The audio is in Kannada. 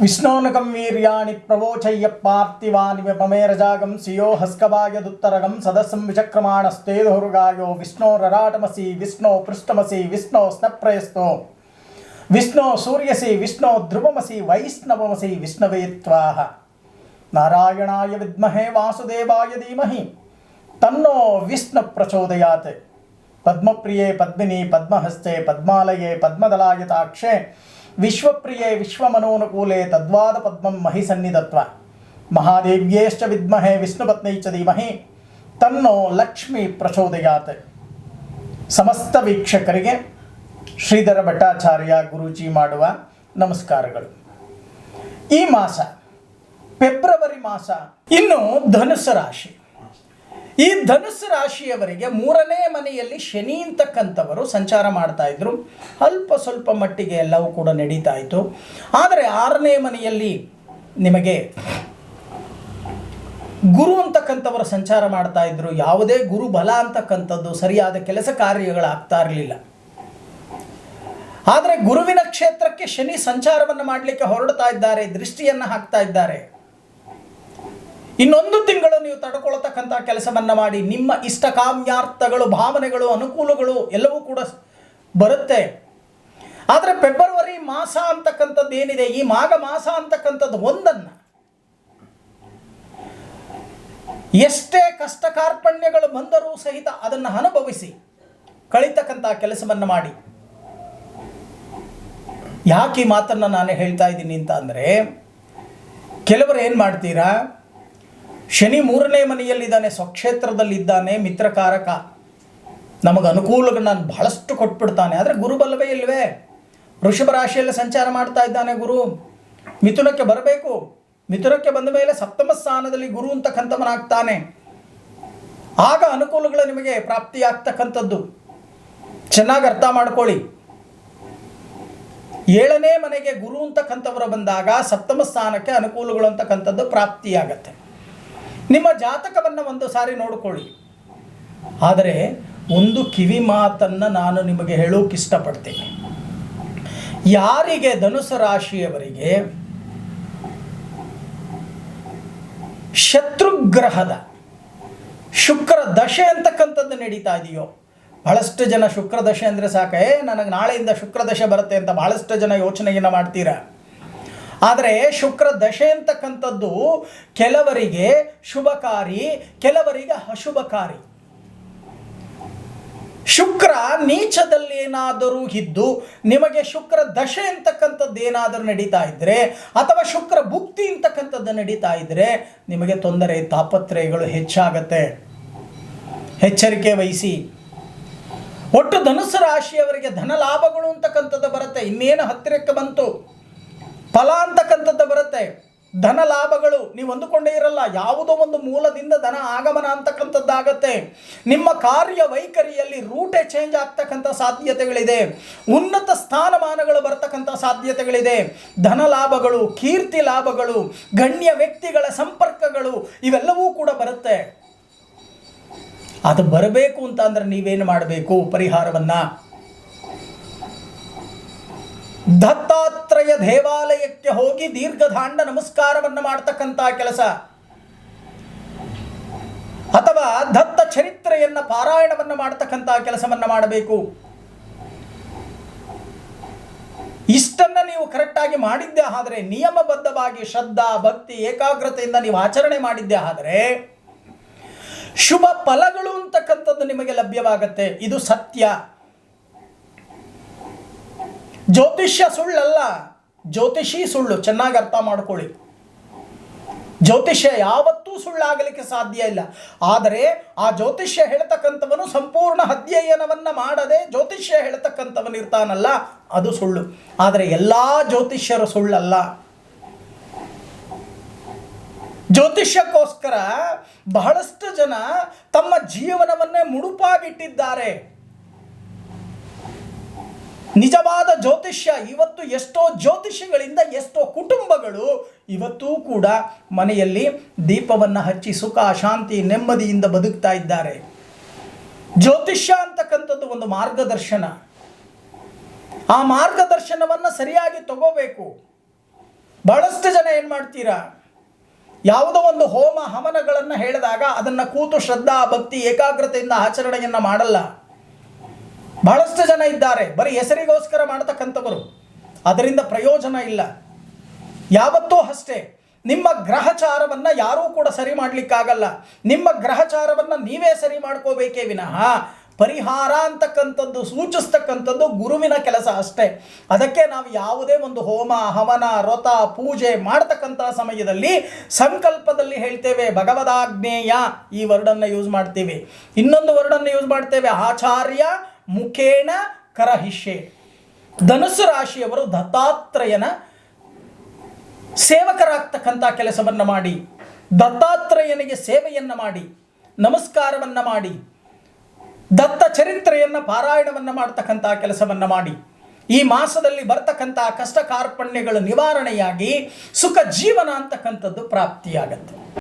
విష్ణోనకం వీర్యాణి ప్రవోచయ్య పార్థివాని విపమేరజాగం సియో హస్కభాగ్యదుత్తరగం సదస్సం విచక్రమాణస్తేధుర్గాయో విష్ణో రరాటమసి విష్ణో పృష్టమసి విష్ణో స్నప్రయస్తో. విష్ణో సూర్యసి విష్ణో ధ్రువమసి వైష్ణవమసి విష్ణవేత్వాహ. నారాయణాయ విద్మహే వాసుదేవాయ ధీమహి. తన్నో విష్ణు ప్రచోదయాత్. పద్మప్రియే పద్మిని పద్మహస్తే పద్మాలయే పద్మదలాయతాక్షే ವಿಶ್ವಪ್ರಿಯೆ ವಿಶ್ವಮನೋನುಕೂಲೆ ತದ್ವಾದ ಪದ್ಮಂ ಮಹಿ ಸನ್ನಿಧತ್ವ. ಮಹಾದೇವ್ಯೇಶ್ಚ ವಿದ್ಮಹೆ ವಿಷ್ಣುಪತ್ನೈ ಚ ಧೀಮಹಿ. ತನ್ನೋ ಲಕ್ಷ್ಮಿ ಪ್ರಚೋದಯಾತ್. ಸಮಸ್ತ ವೀಕ್ಷಕರಿಗೆ ಶ್ರೀಧರ ಭಟ್ಟಾಚಾರ್ಯ ಗುರೂಜಿ ಮಾಡುವ ನಮಸ್ಕಾರಗಳು. ಈ ಮಾಸ, ಫೆಬ್ರವರಿ ಮಾಸ, ಇನ್ನು ಧನುಸ್ಸು ರಾಶಿ. ಈ ಧನುಸ್ಸು ರಾಶಿಯವರಿಗೆ ಮೂರನೇ ಮನೆಯಲ್ಲಿ ಶನಿ ಅಂತಕ್ಕಂಥವರು ಸಂಚಾರ ಮಾಡ್ತಾ ಇದ್ರು. ಅಲ್ಪ ಸ್ವಲ್ಪ ಮಟ್ಟಿಗೆ ಎಲ್ಲವೂ ಕೂಡ ನಡೀತಾ ಇತ್ತು. ಆದರೆ ಆರನೇ ಮನೆಯಲ್ಲಿ ನಿಮಗೆ ಗುರು ಅಂತಕ್ಕಂಥವರು ಸಂಚಾರ ಮಾಡ್ತಾ ಇದ್ರು. ಯಾವುದೇ ಗುರು ಬಲ ಅಂತಕ್ಕಂಥದ್ದು ಸರಿಯಾದ ಕೆಲಸ ಕಾರ್ಯಗಳಾಗ್ತಾ ಇರಲಿಲ್ಲ. ಆದರೆ ಗುರುವಿನ ಕ್ಷೇತ್ರಕ್ಕೆ ಶನಿ ಸಂಚಾರವನ್ನು ಮಾಡಲಿಕ್ಕೆ ಹೊರಡ್ತಾ ಇದ್ದಾರೆ, ದೃಷ್ಟಿಯನ್ನು ಹಾಕ್ತಾ ಇದ್ದಾರೆ. ಇನ್ನೊಂದು ತಿಂಗಳು ನೀವು ತಡ್ಕೊಳ್ತಕ್ಕಂಥ ಕೆಲಸವನ್ನು ಮಾಡಿ, ನಿಮ್ಮ ಇಷ್ಟ ಕಾಮ್ಯಾರ್ಥಗಳು, ಭಾವನೆಗಳು, ಅನುಕೂಲಗಳು ಎಲ್ಲವೂ ಕೂಡ ಬರುತ್ತೆ. ಆದರೆ ಫೆಬ್ರವರಿ ಮಾಸ ಅಂತಕ್ಕಂಥದ್ದು ಏನಿದೆ? ಈ ಮಾಘ ಮಾಸ ಅಂತಕ್ಕಂಥದ್ದು ಒಂದನ್ನು ಎಷ್ಟೇ ಕಷ್ಟ ಕಾರ್ಪಣ್ಯಗಳು ಬಂದರೂ ಸಹಿತ ಅದನ್ನು ಅನುಭವಿಸಿ, ಕಳಿತಕ್ಕಂಥ ಕೆಲಸವನ್ನು ಮಾಡಿ. ಯಾಕೆ ಈ ಮಾತನ್ನು ನಾನು ಹೇಳ್ತಾ ಇದ್ದೀನಿ ಅಂತ ಅಂದರೆ, ಕೆಲವರು ಏನು ಮಾಡ್ತೀರಾ? ಶನಿ ಮೂರನೇ ಮನೆಯಲ್ಲಿದ್ದಾನೆ, ಸ್ವಕ್ಷೇತ್ರದಲ್ಲಿದ್ದಾನೆ, ಮಿತ್ರಕಾರಕ. ನಮಗೆ ಅನುಕೂಲಗಳು ನಾನು ಬಹಳಷ್ಟು ಕೊಟ್ಬಿಡ್ತಾನೆ. ಆದರೆ ಗುರುಬಲವೇ ಇಲ್ವೇ? ವೃಷಭ ರಾಶಿಯಲ್ಲಿ ಸಂಚಾರ ಮಾಡ್ತಾ ಇದ್ದಾನೆ ಗುರು. ಮಿಥುನಕ್ಕೆ ಬರಬೇಕು. ಮಿಥುನಕ್ಕೆ ಬಂದ ಮೇಲೆ ಸಪ್ತಮ ಸ್ಥಾನದಲ್ಲಿ ಗುರು ಅಂತಕ್ಕಂಥವನಾಗ್ತಾನೆ. ಆಗ ಅನುಕೂಲಗಳು ನಿಮಗೆ ಪ್ರಾಪ್ತಿಯಾಗ್ತಕ್ಕಂಥದ್ದು. ಚೆನ್ನಾಗಿ ಅರ್ಥ ಮಾಡ್ಕೊಳ್ಳಿ. ಏಳನೇ ಮನೆಗೆ ಗುರು ಅಂತಕ್ಕಂಥವರು ಬಂದಾಗ ಸಪ್ತಮ ಸ್ಥಾನಕ್ಕೆ ಅನುಕೂಲಗಳು ಅಂತಕ್ಕಂಥದ್ದು ಪ್ರಾಪ್ತಿಯಾಗತ್ತೆ. ನಿಮ್ಮ ಜಾತಕವನ್ನು ಒಂದು ಸಾರಿ ನೋಡಿಕೊಳ್ಳಿ. ಆದರೆ ಒಂದು ಕಿವಿ ಮಾತನ್ನು ನಾನು ನಿಮಗೆ ಹೇಳೋಕೆ ಇಷ್ಟಪಡ್ತೀನಿ. ಯಾರಿಗೆ ಧನುಸು ರಾಶಿಯವರಿಗೆ ಶತ್ರುಗ್ರಹದ ಶುಕ್ರ ದಶೆ ಅಂತಕ್ಕಂಥದ್ದು ನಡೀತಾ ಇದೆಯೋ? ಬಹಳಷ್ಟು ಜನ ಶುಕ್ರ ದಶೆ ಅಂದರೆ ಸಾಕೆ. ನನಗೆ ನಾಳೆಯಿಂದ ಶುಕ್ರ ದಶೆ ಬರುತ್ತೆ ಅಂತ ಬಹಳಷ್ಟು ಜನ ಯೋಚನೆಯನ್ನು ಮಾಡ್ತೀರಾ? ಆದರೆ ಶುಕ್ರ ದಶೆ ಅಂತಕ್ಕಂಥದ್ದು ಕೆಲವರಿಗೆ ಶುಭಕಾರಿ, ಕೆಲವರಿಗೆ ಅಶುಭಕಾರಿ. ಶುಕ್ರ ನೀಚದಲ್ಲಿ ಏನಾದರೂ ಇದ್ದು, ನಿಮಗೆ ಶುಕ್ರ ದಶೆ ಅಂತಕ್ಕಂಥದ್ದು ಏನಾದರೂ ನಡೀತಾ ಇದ್ದರೆ ಅಥವಾ ಶುಕ್ರ ಭುಕ್ತಿ ಅಂತಕ್ಕಂಥದ್ದು ನಡೀತಾ ಇದ್ದರೆ ನಿಮಗೆ ತೊಂದರೆ, ತಾಪತ್ರಯಗಳು ಹೆಚ್ಚಾಗತ್ತೆ. ಎಚ್ಚರಿಕೆ ವಹಿಸಿ. ಒಟ್ಟು ಧನುಸು ರಾಶಿಯವರಿಗೆ ಧನ ಲಾಭಗಳು ಅಂತಕ್ಕಂಥದ್ದು ಬರುತ್ತೆ. ಇನ್ನೇನು ಹತ್ತಿರಕ್ಕೆ ಬಂತು? ಫಲ ಅಂತಕ್ಕಂಥದ್ದು ಬರುತ್ತೆ. ಧನ ಲಾಭಗಳು ನೀವು ಅಂದುಕೊಂಡೇ ಇರಲ್ಲ. ಯಾವುದೋ ಒಂದು ಮೂಲದಿಂದ ಧನ ಆಗಮನ ಅಂತಕ್ಕಂಥದ್ದಾಗತ್ತೆ. ನಿಮ್ಮ ಕಾರ್ಯ ವೈಖರಿಯಲ್ಲಿ ರೂಟೆ ಚೇಂಜ್ ಆಗ್ತಕ್ಕಂಥ ಸಾಧ್ಯತೆಗಳಿದೆ. ಉನ್ನತ ಸ್ಥಾನಮಾನಗಳು ಬರ್ತಕ್ಕಂಥ ಸಾಧ್ಯತೆಗಳಿದೆ. ಧನ ಲಾಭಗಳು, ಕೀರ್ತಿ ಲಾಭಗಳು, ಗಣ್ಯ ವ್ಯಕ್ತಿಗಳ ಸಂಪರ್ಕಗಳು ಇವೆಲ್ಲವೂ ಕೂಡ ಬರುತ್ತೆ. ಅದು ಬರಬೇಕು ಅಂತ ಅಂದ್ರೆ ನೀವೇನು ಮಾಡಬೇಕು? ಪರಿಹಾರವನ್ನು ದತ್ತಾತ್ರೇಯ ದೇವಾಲಯಕ್ಕೆ ಹೋಗಿ ದೀರ್ಘದಾಂಡ ನಮಸ್ಕಾರವನ್ನು ಮಾಡ್ತಕ್ಕಂಥ ಕೆಲಸ. ಅಥವಾ ದತ್ತ ಚರಿತ್ರೆಯನ್ನ ಪಾರಾಯಣವನ್ನು ಮಾಡ್ತಕ್ಕಂಥ ಕೆಲಸವನ್ನು ಮಾಡಬೇಕು. ಇಷ್ಟನ್ನ ನೀವು ಕರೆಕ್ಟಾಗಿ ಮಾಡಿದ್ದೆ ಆದರೆ, ನಿಯಮಬದ್ಧವಾಗಿ ಶ್ರದ್ಧಾ, ಭಕ್ತಿ, ಏಕಾಗ್ರತೆಯಿಂದ ನೀವು ಆಚರಣೆ ಮಾಡಿದ್ದೆ ಆದರೆ, ಶುಭ ಫಲಗಳು ಅಂತಕ್ಕಂಥದ್ದು ನಿಮಗೆ ಲಭ್ಯವಾಗತ್ತೆ. ಇದು ಸತ್ಯ. ಜ್ಯೋತಿಷ್ಯ ಸುಳ್ಳಲ್ಲ. ಜ್ಯೋತಿಷಿ ಸುಳ್ಳು. ಚೆನ್ನಾಗಿ ಅರ್ಥ ಮಾಡ್ಕೊಳ್ಳಿ. ಜ್ಯೋತಿಷ್ಯ ಯಾವತ್ತೂ ಸುಳ್ಳಾಗಲಿಕ್ಕೆ ಸಾಧ್ಯ ಇಲ್ಲ. ಆದರೆ ಆ ಜ್ಯೋತಿಷ್ಯ ಹೇಳ್ತಕ್ಕಂಥವನು ಸಂಪೂರ್ಣ ಅಧ್ಯಯನವನ್ನು ಮಾಡದೆ ಜ್ಯೋತಿಷ್ಯ ಹೇಳ್ತಕ್ಕಂಥವನು ಇರ್ತಾನಲ್ಲ, ಅದು ಸುಳ್ಳು. ಆದರೆ ಎಲ್ಲ ಜ್ಯೋತಿಷ್ಯರು ಸುಳ್ಳಲ್ಲ. ಜ್ಯೋತಿಷ್ಯಕ್ಕೋಸ್ಕರ ಬಹಳಷ್ಟು ಜನ ತಮ್ಮ ಜೀವನವನ್ನೇ ಮುಡುಪಾಗಿಟ್ಟಿದ್ದಾರೆ. ನಿಜವಾದ ಜ್ಯೋತಿಷ್ಯ, ಇವತ್ತು ಎಷ್ಟೋ ಜ್ಯೋತಿಷಿಗಳಿಂದ ಎಷ್ಟೋ ಕುಟುಂಬಗಳು ಇವತ್ತೂ ಕೂಡ ಮನೆಯಲ್ಲಿ ದೀಪವನ್ನು ಹಚ್ಚಿ ಸುಖ, ಶಾಂತಿ, ನೆಮ್ಮದಿಯಿಂದ ಬದುಕ್ತಾ ಇದ್ದಾರೆ. ಜ್ಯೋತಿಷ್ಯ ಅಂತಕ್ಕಂಥದ್ದು ಒಂದು ಮಾರ್ಗದರ್ಶನ. ಆ ಮಾರ್ಗದರ್ಶನವನ್ನು ಸರಿಯಾಗಿ ತಗೋಬೇಕು. ಬಹಳಷ್ಟು ಜನ ಏನು ಮಾಡ್ತೀರಾ? ಯಾವುದೋ ಒಂದು ಹೋಮ ಹವನಗಳನ್ನು ಹೇಳಿದಾಗ ಅದನ್ನು ಕೂತು ಶ್ರದ್ಧಾ, ಭಕ್ತಿ, ಏಕಾಗ್ರತೆಯಿಂದ ಆಚರಣೆಯನ್ನು ಮಾಡಲ್ಲ. ಬಹಳಷ್ಟು ಜನ ಇದ್ದಾರೆ. ಬರೀ ಹೆಸರಿಗೋಸ್ಕರ ಮಾಡತಕ್ಕಂಥವರು. ಅದರಿಂದ ಪ್ರಯೋಜನ ಇಲ್ಲ. ಯಾವತ್ತೂ ಅಷ್ಟೇ. ನಿಮ್ಮ ಗ್ರಹಚಾರವನ್ನು ಯಾರೂ ಕೂಡ ಸರಿ ಮಾಡಲಿಕ್ಕಾಗಲ್ಲ. ನಿಮ್ಮ ಗ್ರಹಚಾರವನ್ನು ನೀವೇ ಸರಿ ಮಾಡ್ಕೋಬೇಕೇ ವಿನಃ ಪರಿಹಾರ ಅಂತಕ್ಕಂಥದ್ದು, ಸೂಚಿಸ್ತಕ್ಕಂಥದ್ದು ಗುರುವಿನ ಕೆಲಸ ಅಷ್ಟೇ. ಅದಕ್ಕೆ ನಾವು ಯಾವುದೇ ಒಂದು ಹೋಮ, ಹವನ, ವ್ರತ, ಪೂಜೆ ಮಾಡ್ತಕ್ಕಂಥ ಸಮಯದಲ್ಲಿ ಸಂಕಲ್ಪದಲ್ಲಿ ಹೇಳ್ತೇವೆ ಭಗವದಾಗ್ನೇಯ ಈ ವರ್ಡನ್ನು ಯೂಸ್ ಮಾಡ್ತೀವಿ. ಇನ್ನೊಂದು ವರ್ಡನ್ನು ಯೂಸ್ ಮಾಡ್ತೇವೆ, ಆಚಾರ್ಯ ಮುಖೇಣ ಕರಹಿಷ್ಯೆ. ಧನುಸ್ಸು ರಾಶಿಯವರು ದತ್ತಾತ್ರೇಯನ ಸೇವಕರಾಗ್ತಕ್ಕಂಥ ಕೆಲಸವನ್ನು ಮಾಡಿ, ದತ್ತಾತ್ರೇಯನಿಗೆ ಸೇವೆಯನ್ನು ಮಾಡಿ, ನಮಸ್ಕಾರವನ್ನು ಮಾಡಿ, ದತ್ತ ಚರಿತ್ರೆಯನ್ನು ಪಾರಾಯಣವನ್ನು ಮಾಡ್ತಕ್ಕಂಥ ಕೆಲಸವನ್ನು ಮಾಡಿ, ಈ ಮಾಸದಲ್ಲಿ ಬರ್ತಕ್ಕಂಥ ಕಷ್ಟ ಕಾರ್ಪಣ್ಯಗಳು ನಿವಾರಣೆಯಾಗಿ ಸುಖ ಜೀವನ ಅಂತಕ್ಕಂಥದ್ದು ಪ್ರಾಪ್ತಿಯಾಗತ್ತೆ.